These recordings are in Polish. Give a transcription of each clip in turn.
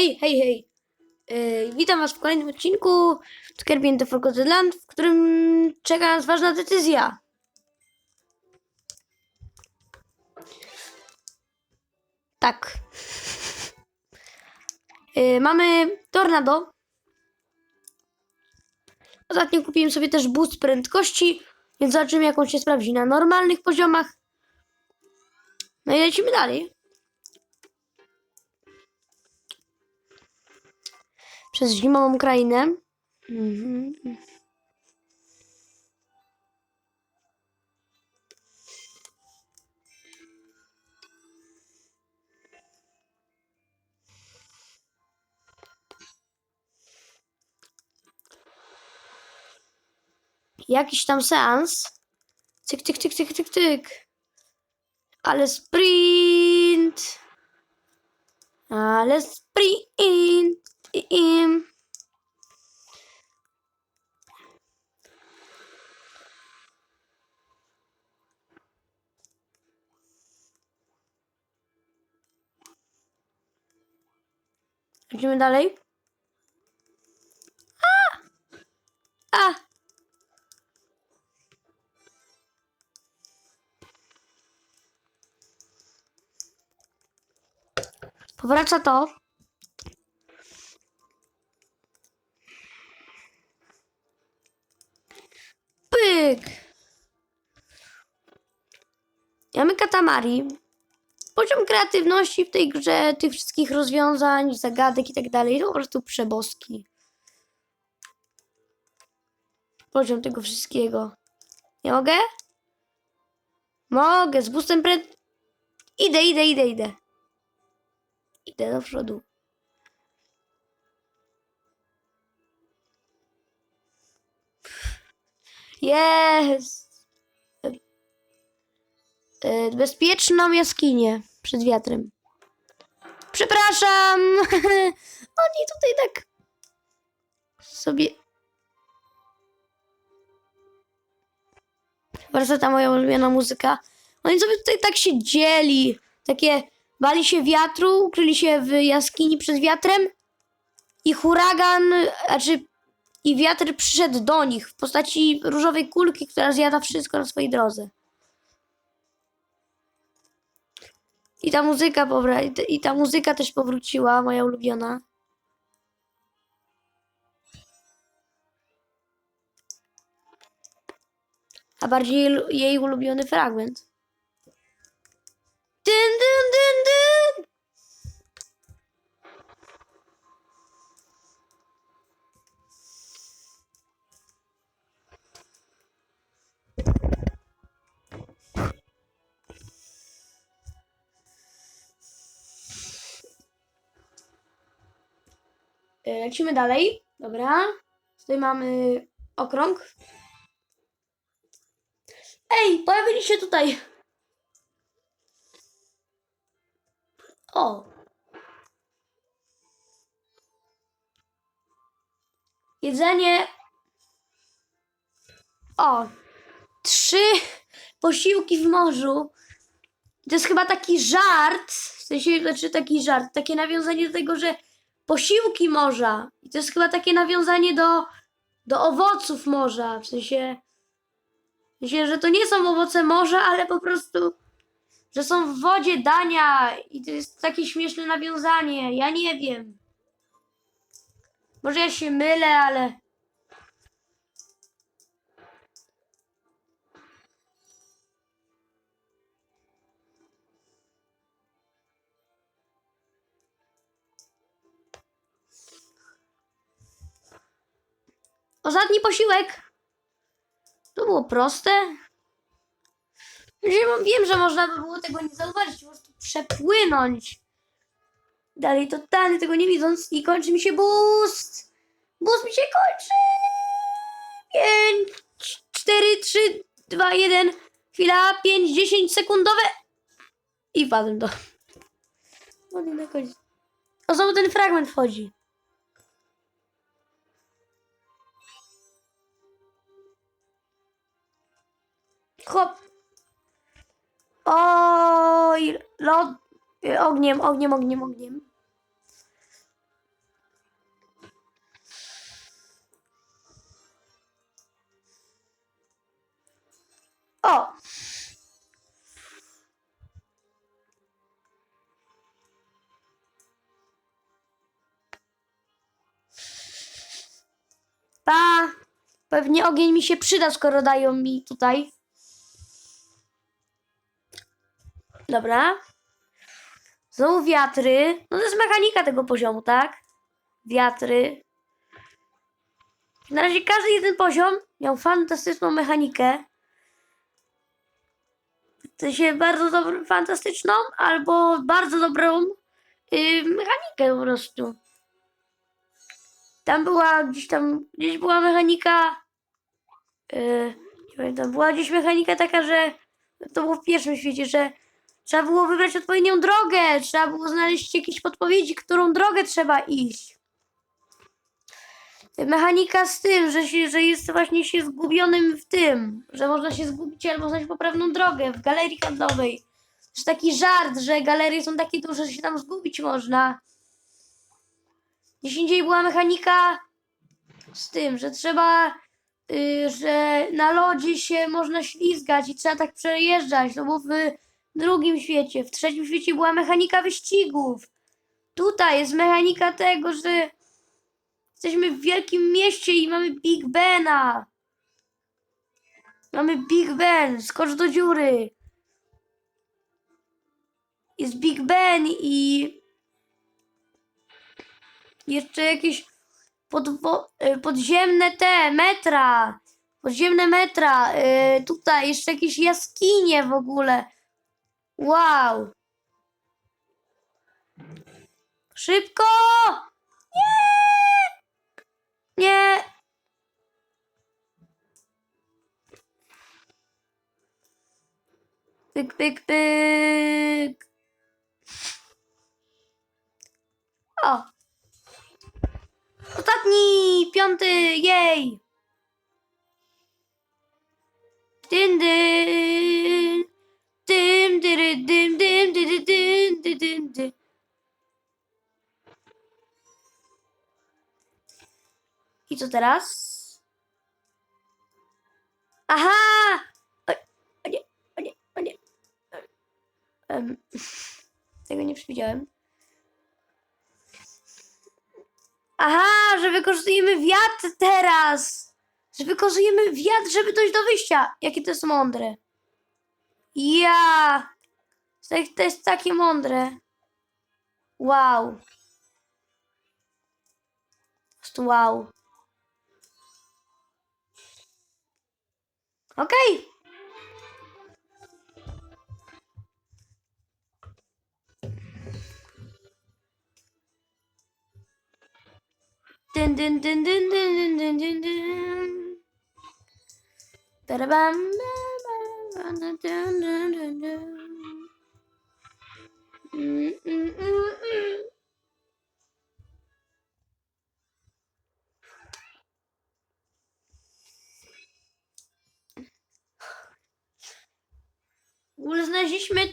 Hej, hej, hej. Yy, witam Was w kolejnym odcinku Skarbien The Forgotten Land, w którym czeka nas ważna decyzja. Tak. Yy, mamy Tornado. Ostatnio kupiłem sobie też boost prędkości, więc zobaczymy jak on się sprawdzi na normalnych poziomach. No i lecimy dalej. Przez zimową krainę. Mhm. Jakiś tam seans. Cyk, cyk, cyk, cyk, cyk, cyk. Ale sprint. Ale sprint. Im. Idziemy dalej. A! A! Powraca to. Katamari. Poziom kreatywności w tej grze, tych wszystkich rozwiązań, zagadek i tak dalej, to po prostu przeboski. Poziom tego wszystkiego. Nie mogę? Mogę, z boostem pre... Idę, idę, idę, idę. Idę do przodu. Jest! E, Bezpieczną jaskinię przed wiatrem. Przepraszam! Oni tutaj tak sobie. Bardzo ta moja ulubiona muzyka. Oni sobie tutaj tak się dzieli. Takie bali się wiatru, ukryli się w jaskini przed wiatrem i huragan, znaczy i wiatr przyszedł do nich w postaci różowej kulki, która zjada wszystko na swojej drodze. I ta muzyka powra- i ta- muzyka też powróciła, moja ulubiona. A bardziej lu- jej ulubiony fragment. Lecimy dalej. Dobra. Tutaj mamy okrąg. Ej, pojawili się tutaj. O. Jedzenie. O. Trzy posiłki w morzu. To jest chyba taki żart. W sensie, znaczy taki żart. Takie nawiązanie do tego, że posiłki morza. I to jest chyba takie nawiązanie do, do owoców morza. W sensie. W sensie, że to nie są owoce morza, ale po prostu że są w wodzie dania i to jest takie śmieszne nawiązanie. Ja nie wiem. Może ja się mylę, ale. Ostatni posiłek. To było proste. Wiem, że można by było tego nie zauważyć, po prostu przepłynąć. Dalej totalnie tego nie widząc i kończy mi się boost. Boost mi się kończy. 5, 4, 3, 2, 1. Chwila, 5, 10 sekundowe. I wpadłem do. Nie na koniec. O, znowu ten fragment wchodzi. Hop! Oj, lod... Ogniem, ogniem, ogniem, ogniem. O! Pa! Pewnie ogień mi się przyda, skoro dają mi tutaj. Dobra. Znowu wiatry. No to jest mechanika tego poziomu, tak? Wiatry. Na razie każdy jeden poziom miał fantastyczną mechanikę. W bardzo dobrą, fantastyczną, albo bardzo dobrą yy, mechanikę po prostu. Tam była gdzieś tam, gdzieś była mechanika. Yy, nie pamiętam, była gdzieś mechanika taka, że to było w pierwszym świecie, że trzeba było wybrać odpowiednią drogę, trzeba było znaleźć jakieś podpowiedzi, którą drogę trzeba iść. Mechanika z tym, że, się, że jest właśnie się zgubionym w tym, że można się zgubić albo znaleźć poprawną drogę w galerii handlowej. Też taki żart, że galerie są takie duże, że się tam zgubić można. Gdzieś indziej była mechanika z tym, że trzeba, y, że na lodzie się można ślizgać i trzeba tak przejeżdżać. To było w drugim świecie. W trzecim świecie była mechanika wyścigów. Tutaj jest mechanika tego, że jesteśmy w wielkim mieście i mamy Big Bena. Mamy Big Ben, skocz do dziury. Jest Big Ben i jeszcze jakieś podwo- y, podziemne te metra. Podziemne metra. y, tutaj jeszcze jakieś jaskinie w ogóle. Wow. Szybko! Nie! Nie! Pyk, pyk, pyk. O! Ostatni, piąty, jej! Dyn, dyn. Dyn, dy, dyn, dy. I co teraz? Aha! O, o nie, o nie, o nie. Em, tego nie przewidziałem. Aha, że wykorzystujemy wiatr teraz! Że wykorzystujemy wiatr, żeby dojść do wyjścia. Jakie to jest mądre. Ja! To jest takie mądre. Uau! Uau! Ok! Dun, dun, dun, dun, dun, dun, dun, dun. -bam, -bam,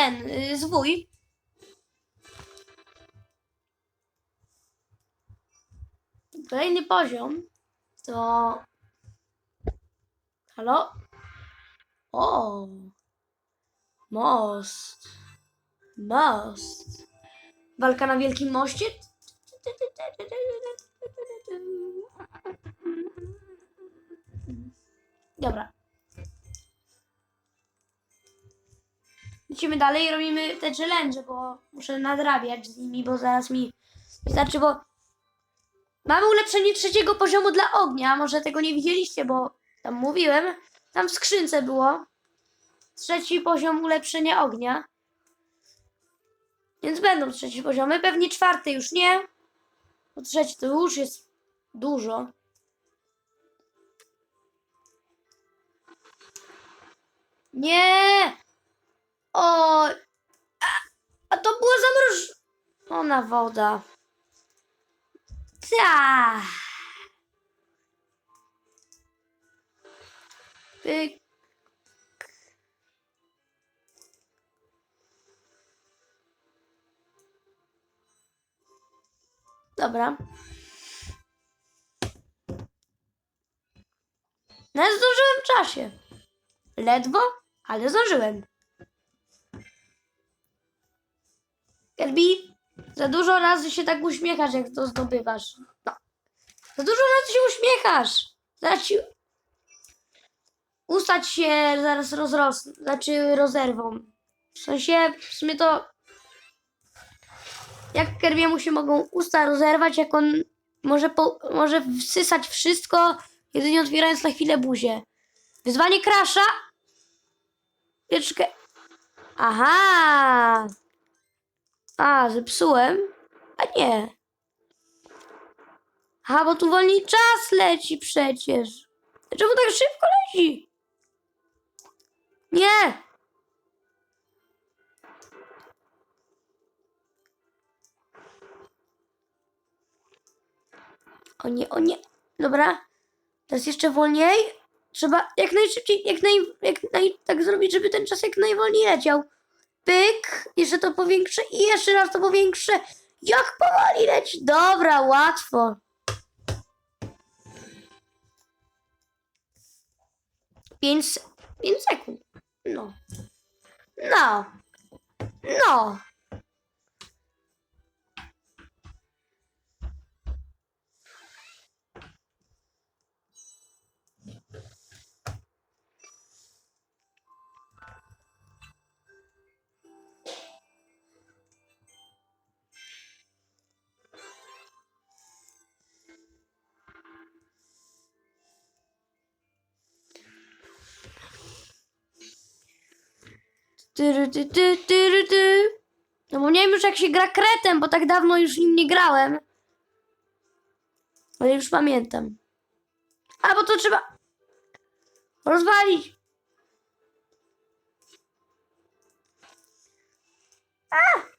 ten y, zwój. Kolejny poziom to. Halo? O! Most. Most. Walka na wielkim moście? Dobra. Lecimy dalej i robimy te challenge, bo muszę nadrabiać z nimi, bo zaraz mi wystarczy, bo mamy ulepszenie trzeciego poziomu dla ognia. Może tego nie widzieliście, bo tam mówiłem. Tam w skrzynce było. Trzeci poziom ulepszenia ognia. Więc będą trzecie poziomy. Pewnie czwarty już nie. Bo trzeci to już jest dużo. Nie! Zamrożona woda. Ta. Pyk. Dobra. No zdążyłem w czasie. Ledwo? Ale zdążyłem. Kirby, za dużo razy się tak uśmiechasz, jak to zdobywasz. No. Za dużo razy się uśmiechasz. Zaraz ci... Ustać się zaraz rozrosną, znaczy rozerwą. W sensie, w sumie to... Jak Kirby'emu się mogą usta rozerwać, jak on może, po, może wsysać wszystko, jedynie otwierając na chwilę buzię. Wyzwanie krasza. Wieczkę. Aha. A, zepsułem? A nie. Aha, bo tu wolniej czas leci przecież. Czemu tak szybko leci? Nie. O nie, o nie. Dobra. Teraz jeszcze wolniej. Trzeba jak najszybciej, jak naj, jak naj, tak zrobić, żeby ten czas jak najwolniej leciał. Pyk. Jeszcze to powiększę i jeszcze raz to powiększę. Jak powoli leci. Dobra, łatwo. Pięć, pięć sekund. No. No. No. Ty, tyry, ty. Zapomniałem już jak się gra kretem, bo tak dawno już nim nie grałem. Ale już pamiętam. A, bo to trzeba rozwalić. A!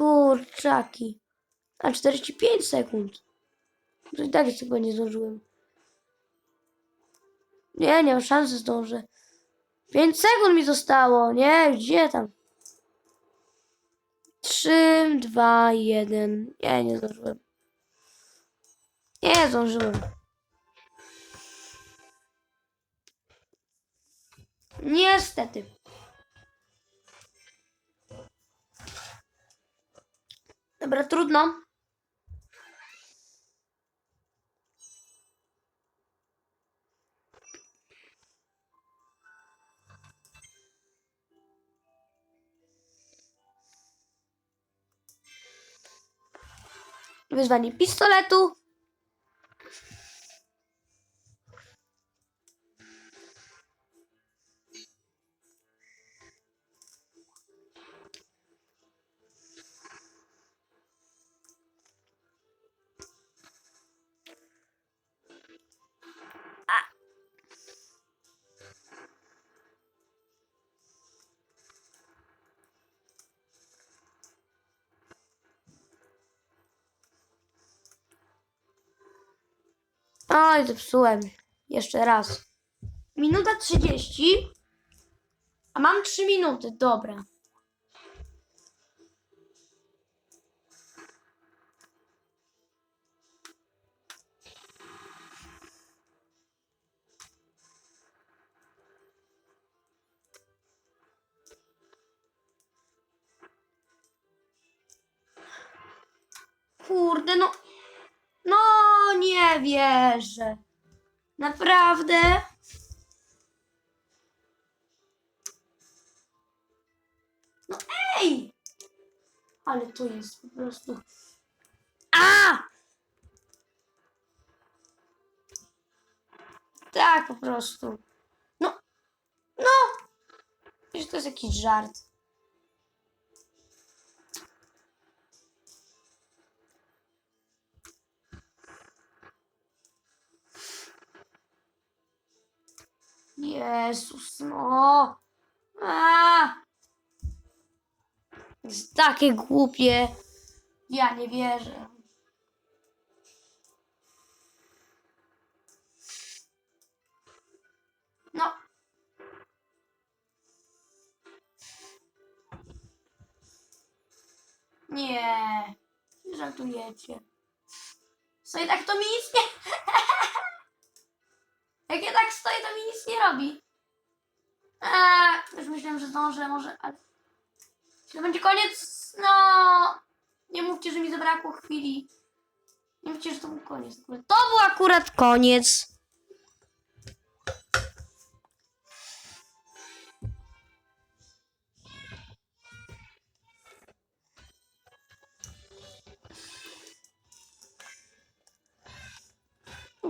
Kurczaki. A 45 sekund. To i tak jeszcze chyba nie zdążyłem. Nie, nie mam szansy zdążę. 5 sekund mi zostało. Nie, gdzie tam? 3, 2, 1. Nie, nie zdążyłem. Nie zdążyłem. Niestety. Dobra, trudno. Wyzwanie pistoletu. Oj, zepsułem. Jeszcze raz. Minuta 30. A mam 3 minuty, dobra. Kurde, no. Wierzę. Naprawdę? No ej! Ale to jest po prostu... A! Tak po prostu. No, no! Przecież to jest jakiś żart. Jezus, no. A! Jest takie głupie. Ja nie wierzę. No. Nie. Żartujecie. Stoję tak, to mi nic nie... Jak ja tak stoję, to mi nic nie robi. Eee, już myślałem, że zdążę, może, ale... Czy to będzie koniec? No... Nie mówcie, że mi zabrakło chwili. Nie mówcie, że to był koniec. To był akurat koniec.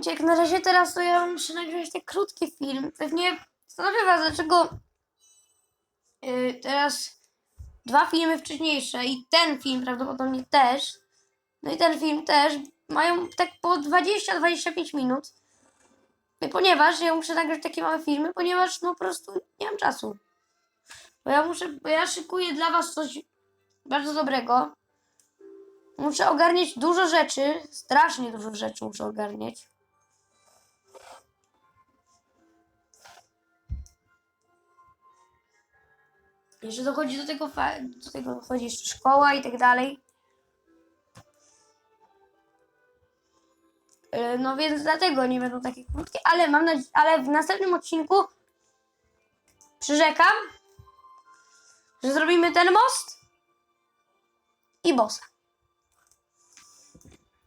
Jak na razie teraz to ja muszę nagrać tak krótki film. Pewnie zastanawiam was, dlaczego yy, teraz dwa filmy wcześniejsze i ten film prawdopodobnie też, no i ten film też mają tak po 20-25 minut. Ponieważ ja muszę nagrać takie małe filmy, ponieważ no po prostu nie mam czasu. Bo ja muszę, bo ja szykuję dla was coś bardzo dobrego. Muszę ogarniać dużo rzeczy, strasznie dużo rzeczy muszę ogarniać. Jeszcze dochodzi do tego, do tego dochodzi jeszcze szkoła i tak dalej. Yy, No więc dlatego nie będą takie krótkie, ale mam nadzieję, ale w następnym odcinku przyrzekam, że zrobimy ten most i bossa.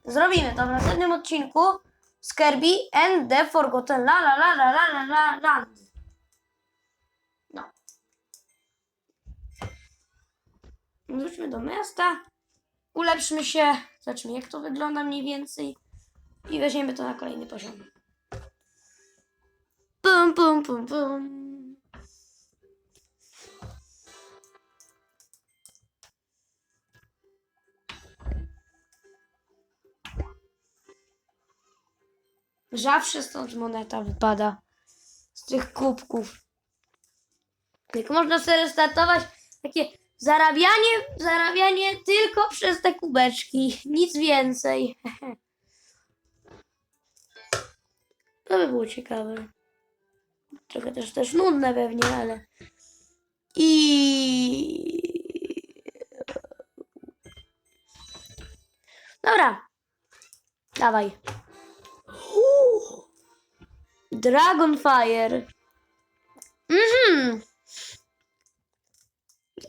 Zrobimy to w następnym odcinku z Kirby and the Forgotten La La La La La La La. Wróćmy do miasta, ulepszmy się, zobaczmy jak to wygląda mniej więcej i weźmiemy to na kolejny poziom. Pum, pum, pum, pum. Zawsze stąd moneta wypada z tych kubków. Jak można sobie restartować takie zarabianie, zarabianie tylko przez te kubeczki, nic więcej. To by było ciekawe. Trochę też też nudne pewnie, ale. I. Dobra. Dawaj. Dragonfire. Mhm.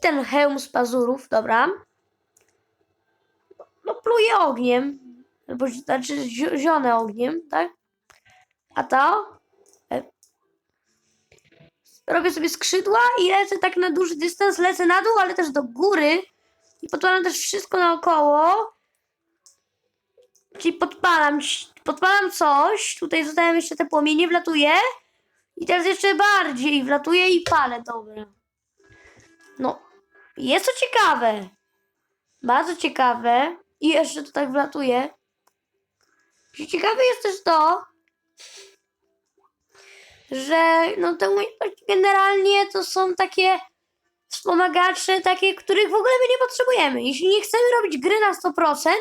Ten hełm z pazurów, dobra. No pluje ogniem. Albo znaczy zio- zione ogniem, tak? A to? E, Robię sobie skrzydła i lecę tak na duży dystans, lecę na dół, ale też do góry. I podpalam też wszystko naokoło. Czyli podpalam, podpalam coś. Tutaj zostawiam jeszcze te płomienie, wlatuję. I teraz jeszcze bardziej wlatuję i palę, dobra. No, jest to ciekawe. Bardzo ciekawe. I jeszcze to tak wlatuje. Ciekawe jest też to, że no te umiejętności generalnie to są takie wspomagacze, takie, których w ogóle my nie potrzebujemy. Jeśli nie chcemy robić gry na 100%,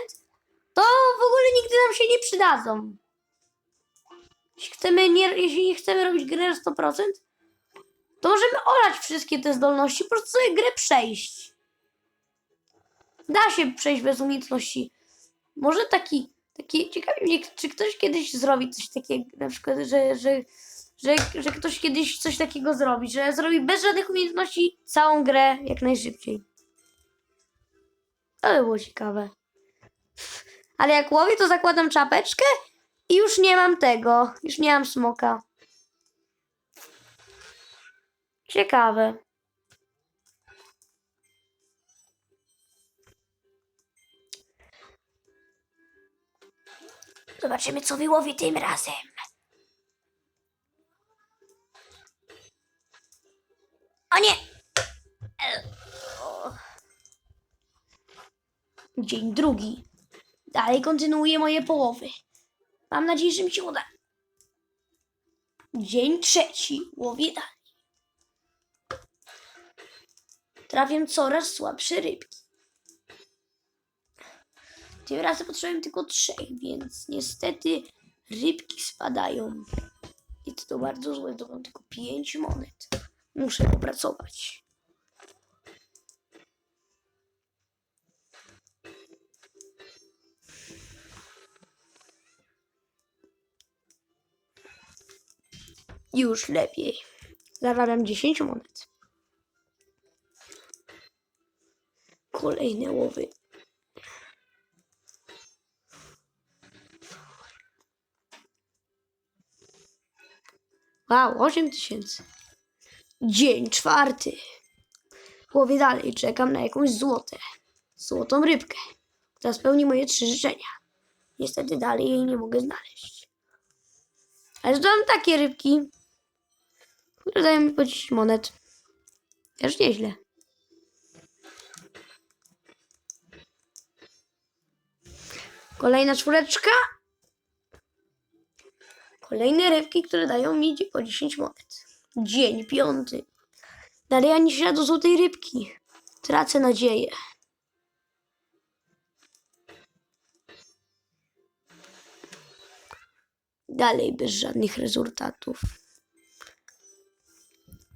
to w ogóle nigdy nam się nie przydadzą. Jeśli, chcemy nie, jeśli nie chcemy robić gry na 100%, to możemy olać wszystkie te zdolności, po prostu sobie grę przejść. Da się przejść bez umiejętności. Może taki, taki ciekawi mnie, czy ktoś kiedyś zrobi coś takiego, na przykład, że, że, że, że ktoś kiedyś coś takiego zrobi, że zrobi bez żadnych umiejętności całą grę jak najszybciej. To by było ciekawe. Ale jak łowię, to zakładam czapeczkę i już nie mam tego. Już nie mam smoka. Ciekawe. Zobaczymy, co wyłowi tym razem. O nie! Dzień drugi. Dalej kontynuuję moje połowy. Mam nadzieję, że mi się uda. Dzień trzeci. Łowię dalej. trafiam coraz słabsze rybki. Tym razem potrzebuję tylko trzech, więc niestety rybki spadają. I to, to bardzo złe, to mam tylko pięć monet. Muszę popracować. Już lepiej. Zarabiam 10 monet. Kolejne łowy. Wow, 8 tysięcy. Dzień czwarty. Łowię dalej, czekam na jakąś złotę. Złotą rybkę, która spełni moje trzy życzenia. Niestety dalej jej nie mogę znaleźć. Ale znam takie rybki, które dają mi po 10 monet. Też nieźle. Kolejna czwóreczka. Kolejne rybki, które dają mi po 10 monet. Dzień piąty. Dalej ani śladu złotej rybki. Tracę nadzieję. Dalej bez żadnych rezultatów.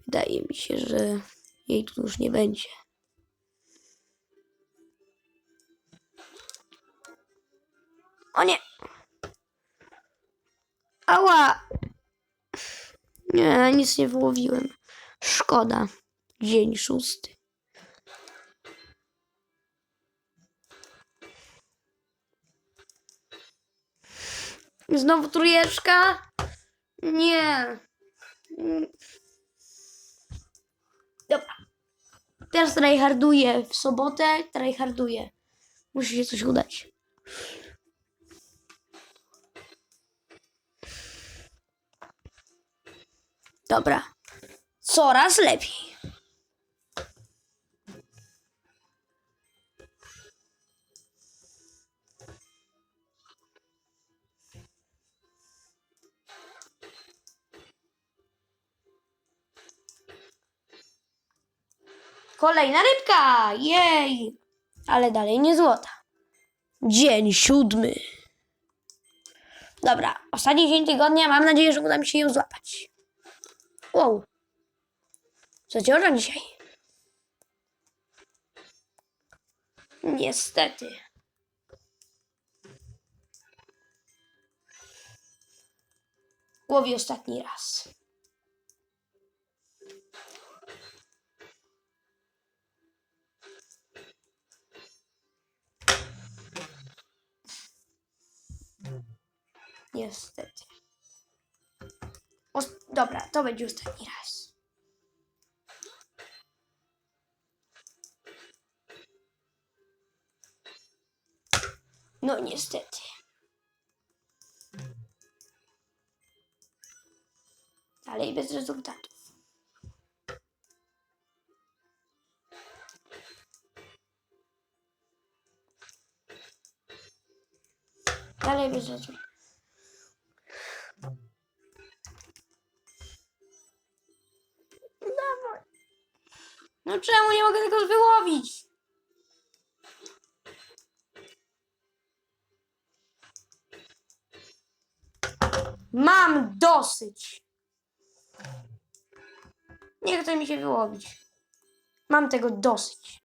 Wydaje mi się, że jej tu już nie będzie. O nie! Ała! Nie, nic nie wyłowiłem. Szkoda. Dzień szósty. Znowu trójeczka? Nie. Dobra. Teraz tryharduję. W sobotę tryharduję. Musi się coś udać. Dobra. Coraz lepiej. Kolejna rybka! Jej! Ale dalej nie złota. Dzień siódmy. Dobra, ostatni dzień tygodnia. Mam nadzieję, że uda mi się ją złapać. Wow. Zaciąża dzisiaj. Niestety. Łowi ostatni raz. Niestety. Os- dobra, to będzie ostatni raz. No niestety. Dalej bez rezultatów. Dalej bez rezultatów. No czemu nie mogę tego wyłowić? Mam dosyć. Nie chce mi się wyłowić. Mam tego dosyć.